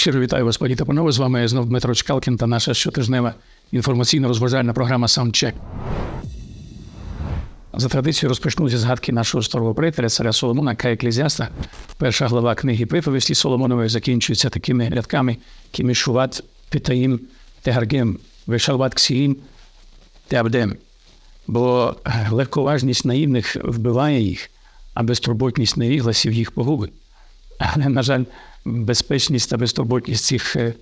Щиро вітаю вас, пані та панове. З вами знов Дмитро Чкалкін та наша щотижнева інформаційно-розважальна програма Саундчек. За традицією розпочну зі згадки нашого старого приятеля, царя Соломона, Кая Еклезіаста. Перша глава книги приповісті Соломонової закінчується такими рядками: Кімішуват Питаїм Тегаргем, Вешалват Ксіїм Теабдем. Бо легковажність наївних вбиває їх, а безтурботність невігласів їх погубить. Але, на жаль, безпечність та безтурботність цих е,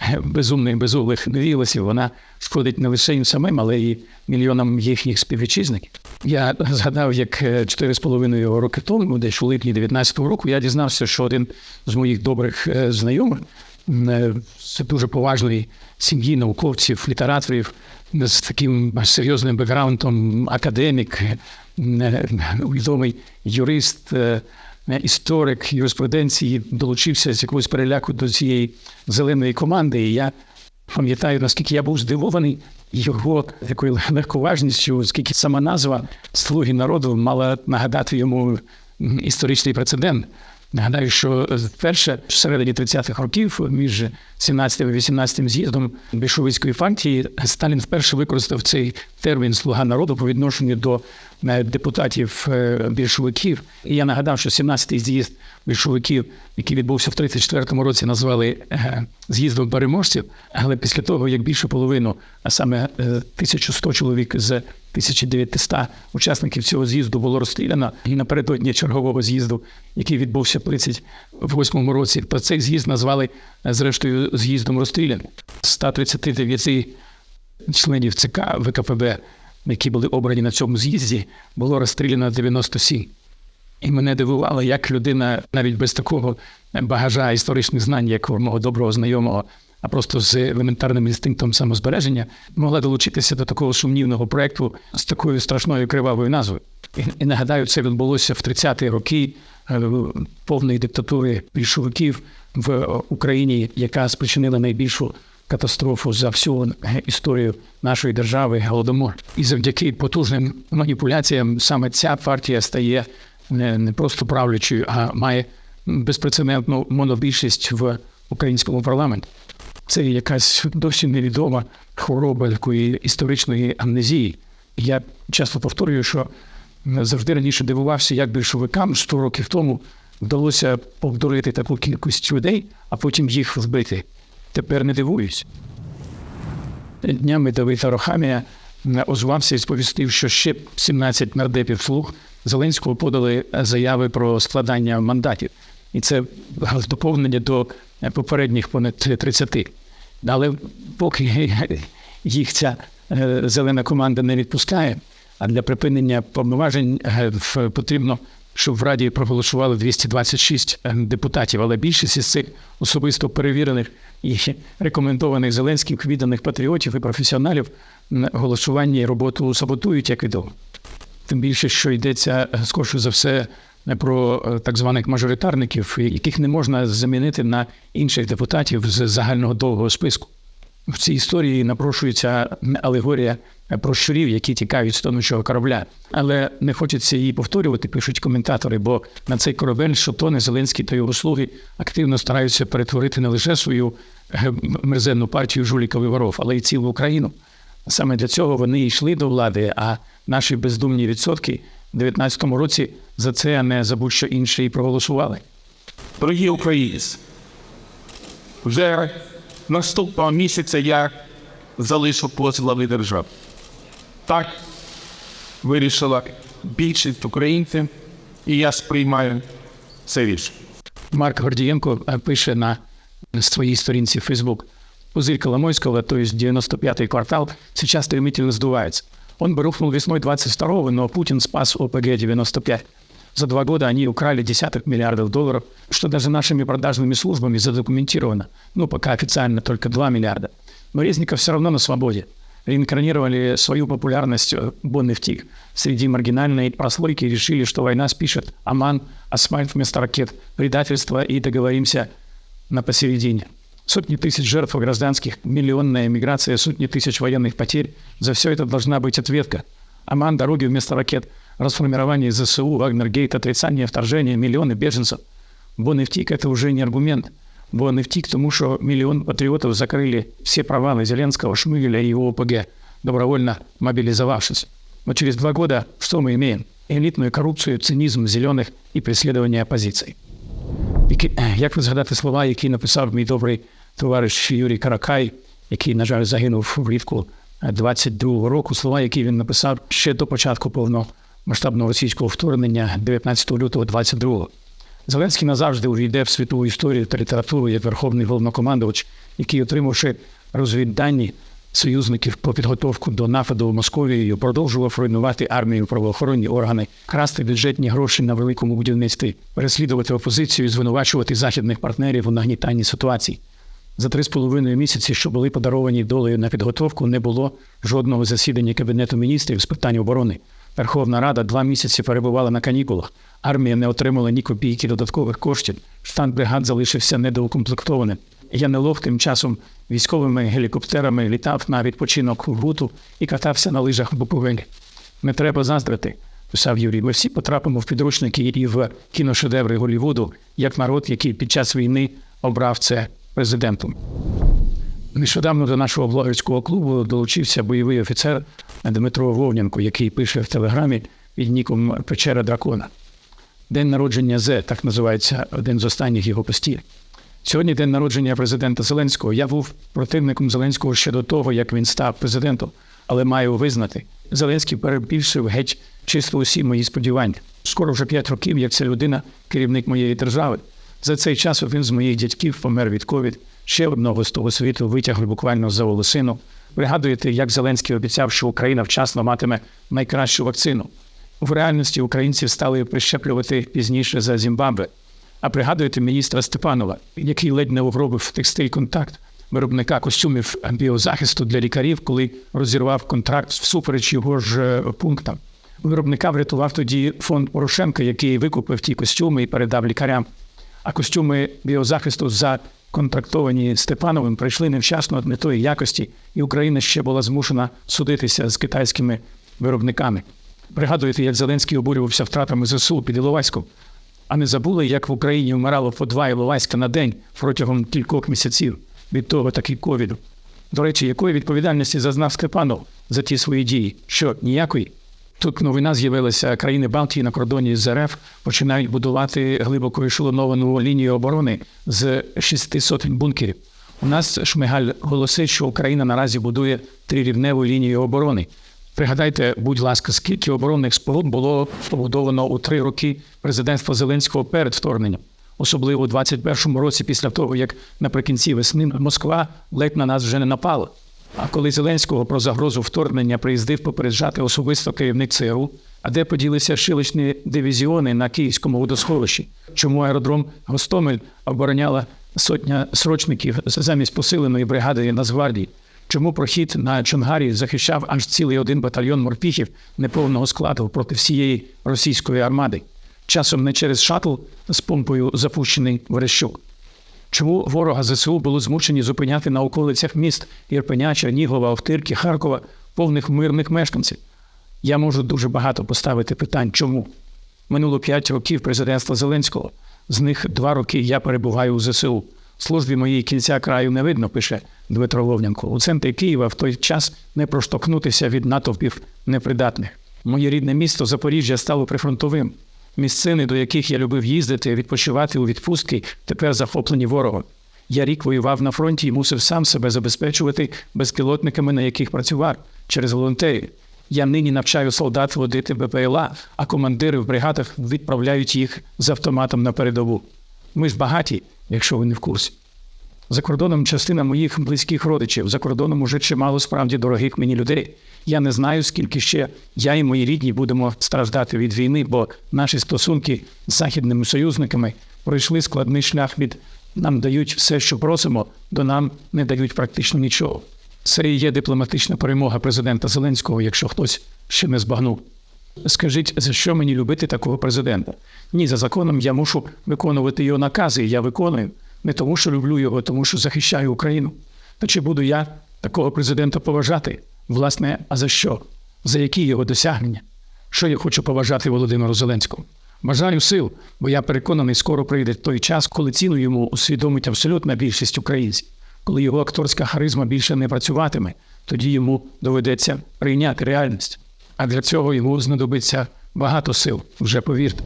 е, безумних, безуглих невігласів, вона шкодить не лише їм самим, але й мільйонам їхніх співвітчизників. Я згадав, як е, 4,5 роки тому, десь у липні 19-го року, я дізнався, що один з моїх добрих е, знайомих, е, це дуже поважної сім'ї науковців, літераторів з таким серйозним бекграундом, академік, е, відомий юрист. Е, історик юриспруденції долучився з якогось переляку до цієї зеленої команди. І я пам'ятаю, наскільки я був здивований його такою легковажністю, оскільки сама назва Слуги народу мала нагадати йому історичний прецедент. Нагадаю, що вперше в середині 30-х років між 17 і 18 з'їздом більшовицької партії Сталін вперше використав цей термін Слуга народу по відношенню до е, депутатів е, більшовиків. І я нагадав, що 17-й з'їзд більшовиків, який відбувся в 34-му році, назвали е, з'їздом переможців. Але після того, як більше половину, а саме е, 1100 чоловік з 1900 учасників цього з'їзду було розстріляно, і напередодні чергового з'їзду, який відбувся в 38-му році, то цей з'їзд назвали зрештою з'їздом розстріляним. З 139 членів ЦК ВКПБ, які були обрані на цьому з'їзді, було розстріляно 97. І мене дивувало, як людина навіть без такого багажа історичних знань, як у мого доброго знайомого, а просто з елементарним інстинктом самозбереження, могла долучитися до такого сумнівного проекту з такою страшною кривавою назвою. І, і нагадаю, це відбулося в 30-ті роки е, повної диктатури більшовиків в Україні, яка спричинила найбільшу катастрофу за всю історію нашої держави голодомор. І завдяки потужним маніпуляціям саме ця партія стає не, просто правлячою, а має безпрецедентну монобільшість в українському парламенті. Це якась досі невідома хвороба такої історичної амнезії. Я часто повторюю, що завжди раніше дивувався, як більшовикам 100 років тому вдалося повдурити таку кількість людей, а потім їх вбити. Тепер не дивуюсь. Днями Давид Арохамія озвався і сповістив, що ще 17 нардепів слуг Зеленського подали заяви про складання мандатів. І це доповнення до попередніх понад 30. Але поки їх ця е, зелена команда не відпускає, а для припинення повноважень е, потрібно, щоб в Раді проголосували 226 депутатів, але більшість із цих особисто перевірених і рекомендованих Зеленських відданих патріотів і професіоналів голосування і роботу саботують, як відомо. Тим більше, що йдеться е, скорше за все не про е, так званих мажоритарників, яких не можна замінити на інших депутатів з загального довгого списку. В цій історії напрошується алегорія про щурів, які тікають з тонучого корабля. Але не хочеться її повторювати, пишуть коментатори, бо на цей корабель Шотони, Зеленський та його слуги активно стараються перетворити не лише свою е, мерзенну партію жуліків і воров, але й цілу Україну. Саме для цього вони йшли до влади, а наші бездумні відсотки в 19-му році за це, а не за будь-що інше і проголосували. Дорогі українці, вже наступного місяця я залишу пост глави держави. Так вирішила більшість українців, і я сприймаю це рішення. Марк Гордієнко е, пише на своїй сторінці Facebook. Пузырь Коломойского, то есть 95-й квартал, сейчас стремительно сдувается. Он бы рухнул весной 22-го, но Путин спас ОПГ-95. За два года они украли десяток миллиардов долларов, что даже нашими продажными службами задокументировано. Ну, пока официально только 2 миллиарда. Но Резников все равно на свободе. Реинкарнировали свою популярность э, Боннефтик. Среди маргинальной прослойки решили, что война спишет Аман, асфальт вместо ракет, предательство и договоримся на посередине. Сотни тысяч жертв гражданских, миллионная миграция, сотни тысяч военных потерь. За все это должна быть ответка. Аман, дороги вместо ракет, расформирование ЗСУ, Вагнергейт, отрицание вторжения, миллионы беженцев. Боннефтик – это уже не аргумент. бо не втік, тому що мільйон патріотів закрили всі провали Зеленского, Шмигаля и его ОПГ, добровольно мобилизовавшись. Но через два года что мы имеем? Элитную коррупцию, цинизм зеленых и преследование оппозиции. Які, як ви згадати слова, які написав мій добрий товариш Юрій Каракай, який, на жаль, загинув влітку 22-го року, слова, які він написав ще до початку повномасштабного російського вторгнення 19 лютого 22-го. Зеленський назавжди увійде в світову історію та літературу як верховний головнокомандувач, який, отримавши розвіддані союзників по підготовку до нападу Московією, продовжував руйнувати армію, правоохоронні органи, красти бюджетні гроші на великому будівництві, переслідувати опозицію, і звинувачувати західних партнерів у нагнітанні ситуацій. За три з половиною місяці, що були подаровані долею на підготовку, не було жодного засідання Кабінету міністрів з питань оборони. Верховна Рада два місяці перебувала на канікулах. Армія не отримала ні копійки додаткових коштів. Штат бригад залишився недоукомплектованим. Янилов тим часом військовими гелікоптерами літав на відпочинок в Гуту і катався на лижах в Буковелі. Не треба заздрити, писав Юрій. Ми всі потрапимо в підручники і в кіношедеври Голлівуду, як народ, який під час війни обрав це президентом. Нещодавно до нашого блогерського клубу долучився бойовий офіцер Дмитро Вовненко, який пише в телеграмі під ніком Печера Дракона. День народження З, так називається один з останніх його постів. Сьогодні день народження президента Зеленського. Я був противником Зеленського ще до того, як він став президентом, але маю визнати, Зеленський перебільшив геть чисто усі мої сподівання. Скоро вже п'ять років, як ця людина, керівник моєї держави. За цей час один з моїх дядьків помер від ковід, ще одного з того світу витягли буквально за волосину. Пригадуєте, як Зеленський обіцяв, що Україна вчасно матиме найкращу вакцину. В реальності українців стали прищеплювати пізніше за Зімбабве. А пригадуєте міністра Степанова, який ледь не угробив текстиль контакт виробника костюмів біозахисту для лікарів, коли розірвав контракт всупереч його ж е, пунктам. Виробника врятував тоді фонд Порошенка, який викупив ті костюми і передав лікарям. А костюми біозахисту законтрактовані Степановим прийшли невчасно не тої якості, і Україна ще була змушена судитися з китайськими виробниками. Пригадуєте, як Зеленський обурювався втратами ЗСУ під Іловайськом, а не забули, як в Україні вмирало по два Іловайська на день протягом кількох місяців від того таки ковіду. До речі, якої відповідальності зазнав Степанов за ті свої дії? Що ніякої? Тут новина з'явилася країни Балтії на кордоні з РФ починають будувати глибоко ешелоновану лінію оборони з 600 бункерів. У нас Шмигаль голосить, що Україна наразі будує трирівневу лінію оборони. Пригадайте, будь ласка, скільки оборонних споруд було побудовано у три роки президентства Зеленського перед вторгненням, особливо у 21-му році, після того як наприкінці весни Москва ледь на нас вже не напала. А коли Зеленського про загрозу вторгнення приїздив попереджати особисто керівник ЦРУ, а де поділися шилочні дивізіони на Київському водосховищі? Чому аеродром Гостомель обороняла сотня срочників замість посиленої бригади Нацгвардії? Чому прохід на Чонгарі захищав аж цілий один батальйон морпіхів неповного складу проти всієї російської армади? Часом не через шатл з помпою запущений Верещук. Чому ворога ЗСУ були змушені зупиняти на околицях міст Ірпеня, Чернігова, Охтирки, Харкова, повних мирних мешканців? Я можу дуже багато поставити питань, чому? Минуло п'ять років президентства Зеленського. З них два роки я перебуваю у ЗСУ. Службі моїй кінця краю не видно, пише Дмитро Вовнянко. У центрі Києва в той час не проштовхнутися від натовпів непридатних. Моє рідне місто Запоріжжя стало прифронтовим. Місцини, до яких я любив їздити, відпочивати у відпустки, тепер захоплені ворогом. Я рік воював на фронті і мусив сам себе забезпечувати безпілотниками, на яких працював через волонтерів. Я нині навчаю солдат водити БПЛА, а командири в бригадах відправляють їх з автоматом на передову. Ми ж багаті, якщо ви не в курсі. За кордоном частина моїх близьких родичів, за кордоном уже чимало справді дорогих мені людей. Я не знаю, скільки ще я і мої рідні будемо страждати від війни, бо наші стосунки з західними союзниками пройшли складний шлях від нам дають все, що просимо, до нам не дають практично нічого. Це і є дипломатична перемога президента Зеленського, якщо хтось ще не збагнув. Скажіть, за що мені любити такого президента? Ні, за законом я мушу виконувати його накази, і я виконую. Не тому, що люблю його, тому що захищаю Україну. Та чи буду я такого президента поважати? Власне, а за що? За які його досягнення? Що я хочу поважати Володимиру Зеленському? Бажаю сил, бо я переконаний, скоро прийде той час, коли ціну йому усвідомить абсолютна більшість українців. Коли його акторська харизма більше не працюватиме, тоді йому доведеться прийняти реальність. А для цього йому знадобиться багато сил, вже повірте.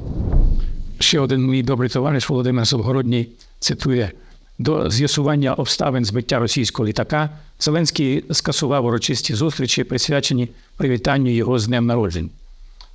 Ще один мій добрий товариш Володимир Завгородній цитує: до з'ясування обставин збиття російського літака Зеленський скасував урочисті зустрічі, присвячені привітанню його з днем народження.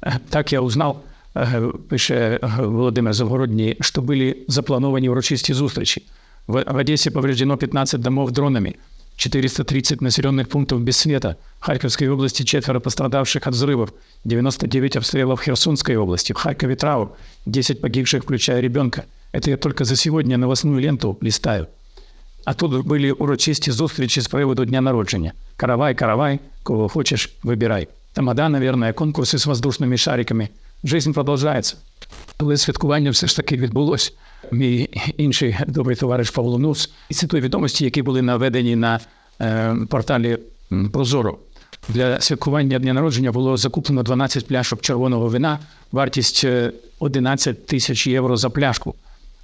Э, Так я узнал, э, пише э, Володимир Завгородний, что были запланированы урочисті зустрічі. В в Одессе повреждено 15 домов дронами, 430 населенных пунктов без света. В Харьковской области четверо пострадавших от взрывов, 99 обстрелов в Херсонской области, в Харькове траур, 10 погибших, включая ребенка. Это я только за сегодня новостную ленту листаю. А тут були урочисті зустрічі з приводу дня народження. Каравай, каравай, кого хочеш, вибирай. Тамада, наверное, конкурси з воздушними шариками. Жизнь продовжується. Але святкування все ж таки відбулось. Мій інший добрий товариш Павло Нус цитує відомості, які були наведені на е, порталі Прозоро. Для святкування дня народження було закуплено 12 пляшок червоного вина, вартість е, 11 тисяч євро за пляшку.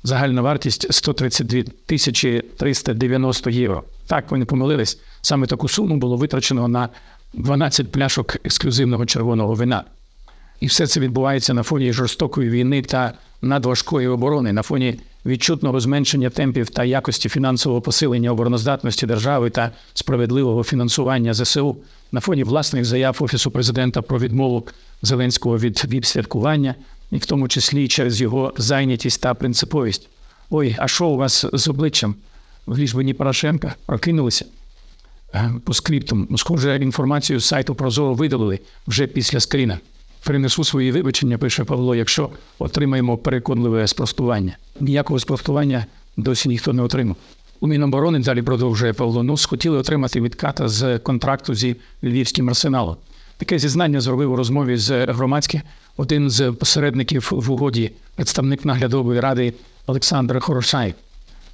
Загальна вартість 132 тисячі 390 євро. Так, ви не помилились. Саме таку суму було витрачено на 12 пляшок ексклюзивного червоного вина. І все це відбувається на фоні жорстокої війни та надважкої оборони, на фоні відчутного зменшення темпів та якості фінансового посилення обороноздатності держави та справедливого фінансування ЗСУ, на фоні власних заяв Офісу президента про відмову Зеленського від відсвяткування, і в тому числі через його зайнятість та принциповість. Ой, а що у вас з обличчям? В ліжбині Порошенка прокинулися. Е, По скриптум, схоже, інформацію з сайту Прозоро видалили вже після скріна. Принесу свої вибачення, пише Павло, якщо отримаємо переконливе спростування. Ніякого спростування досі ніхто не отримав. У Міноборони далі продовжує Павло Нус, хотіли отримати відката з контракту зі львівським арсеналом. Таке зізнання зробив у розмові з громадським один з посередників в угоді, представник наглядової ради Олександр Хорошай.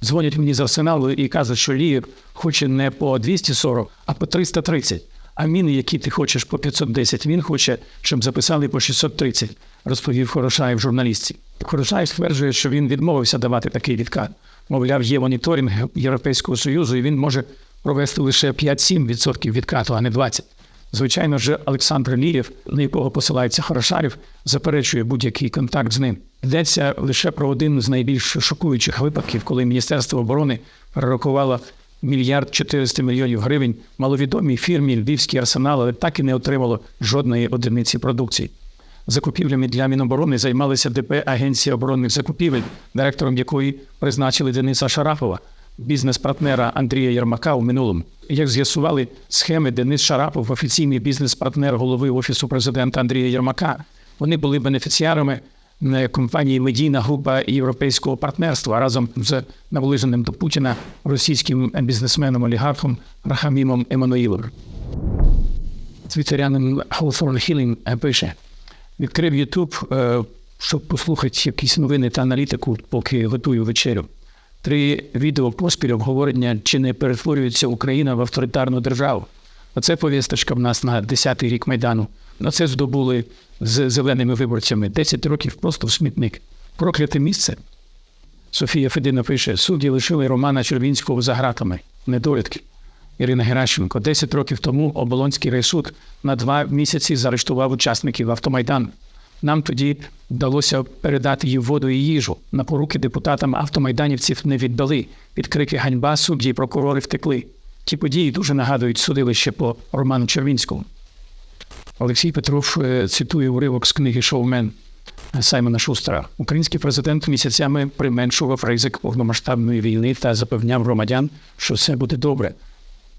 Дзвонять мені з арсеналу і кажуть, що Лієв хоче не по 240, а по 330. А міни, які ти хочеш по 510, він хоче, щоб записали по 630, розповів Хорошаєв журналістці. Хорошаєв стверджує, що він відмовився давати такий відкат. Мовляв, є моніторинг Європейського Союзу, і він може провести лише 5-7% відкату, а не 20%. Звичайно ж, Олександр Лієв, на якого посилається Хорошарів, заперечує будь-який контакт з ним. Йдеться лише про один з найбільш шокуючих випадків, коли Міністерство оборони перерахувало мільярд 400 мільйонів гривень маловідомій фірмі Львівський арсенал, але так і не отримало жодної одиниці продукції. Закупівлями для Міноборони займалися ДП Агенція оборонних закупівель, директором якої призначили Дениса Шарафова, бізнес-партнера Андрія Єрмака у минулому. Як з'ясували схеми, Денис Шарапов, офіційний бізнес-партнер голови Офісу президента Андрія Єрмака, вони були бенефіціарами компанії Медійна група Європейського партнерства разом з наближеним до Путіна російським бізнесменом-олігархом Рахамімом Еммануїлом. Твітерянин Hawthorne Хілін пише: відкрив Ютуб, е, щоб послухати якісь новини та аналітику, поки готую вечерю. Три відео поспіль обговорення, чи не перетворюється Україна в авторитарну державу. Оце повісточка в нас на 10-й рік Майдану. На це здобули з зеленими виборцями 10 років просто в смітник. Прокляте місце. Софія Федина пише: судді лишили Романа Червінського за гратами. Недолітки. Ірина Геращенко. 10 років тому Оболонський райсуд на два місяці заарештував учасників автомайдану. Нам тоді вдалося передати їм воду і їжу. На поруки депутатам автомайданівців не віддали. Під крики ганьба судді і прокурори втекли. Ті події дуже нагадують судилище по Роману Червінському. Олексій Петров е, цитує уривок з книги Шоумен Саймона Шустера. Український президент місяцями применшував ризик повномасштабної війни та запевняв громадян, що все буде добре.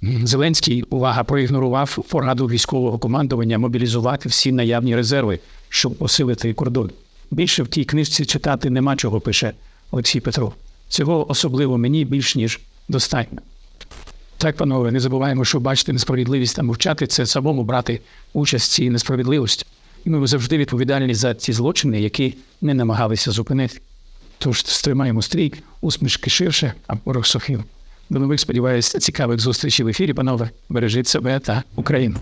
Зеленський, увага, проігнорував пораду військового командування мобілізувати всі наявні резерви, щоб посилити кордон. Більше в тій книжці читати нема чого, пише Олексій Петров. Цього особливо мені більш ніж достатньо. Так, панове, не забуваємо, що бачити несправедливість та мовчати це самому брати участь в цій несправедливості. І ми завжди відповідальні за ці злочини, які не намагалися зупинити. Тож стримаємо стрій, усмішки ширше, а порох сухим. До нових, сподіваюся, цікавих зустрічей в ефірі, панове. Бережіть себе та Україну.